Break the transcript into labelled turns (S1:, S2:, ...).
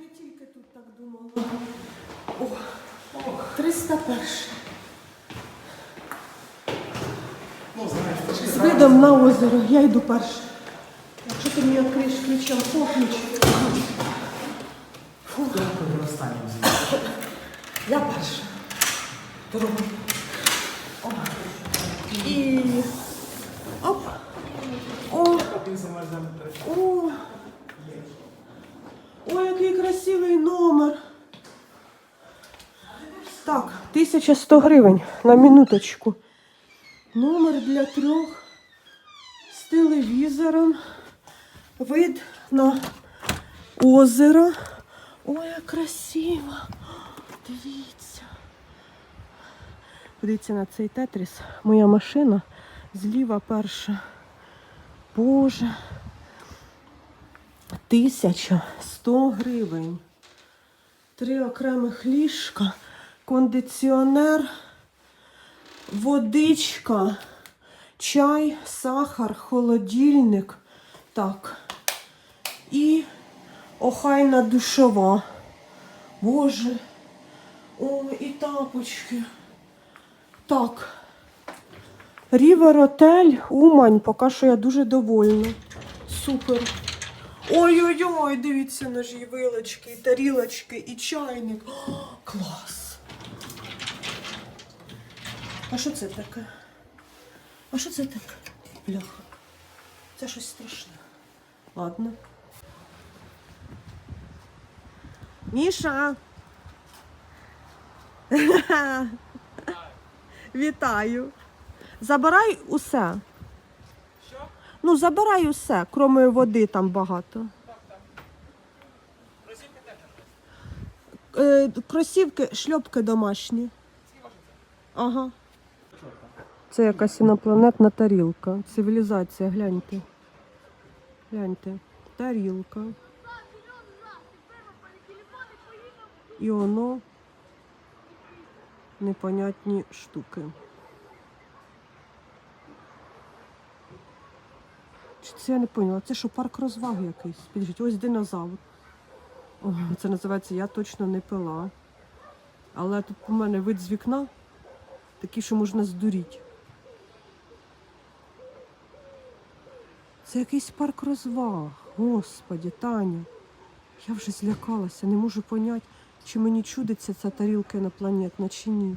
S1: не тільки тут так думала. О, 301.
S2: Ну, знаєш,
S1: З видом на озеро. Я йду перша. Якщо ти мені відкриєш ключом,
S2: зранку останнім з'їв.
S1: Я перша. Дорогу. О. І. Оп. О.
S2: Він саме там
S1: О. Красивий номер. Так, 1100 гривень на минуточку. Номер для трьох з телевізором. Вид на озеро. Ой, як красиво. Дивіться. Подивіться на цей тетріс. Моя машина зліва перша. Боже. 1100 гривень. Три окремих ліжка, кондиціонер, водичка, чай, сахар, холодильник. Так. І охайна душова. Боже. О, і тапочки. Так. Рівер Отель, Умань, поки що я дуже довольна. Супер. Ой-ой-ой, дивіться ножі, вилочки, і тарілочки, і чайник. О, клас. А що це таке? А що це таке? Бляха. Це щось страшне. Ладно. Міша. Вітаю. Забирай усе. Ну, забирай усе, крім води там багато. Е, кросівки, шльопки домашні. Ага. Це якась інопланетна тарілка. Цивілізація, гляньте. Гляньте. Тарілка. І воно непонятні штуки. Це я не поняла? Це що, парк розваги якийсь? Підождіть, ось динозавр. О, це називається Я точно не пила. Але тут у мене вид з вікна такий, що можна здуріти. Це якийсь парк розваг. Господі, Таня. Я вже злякалася, не можу поняти, чи мені чудиться ця тарілка інопланетна, чи ні.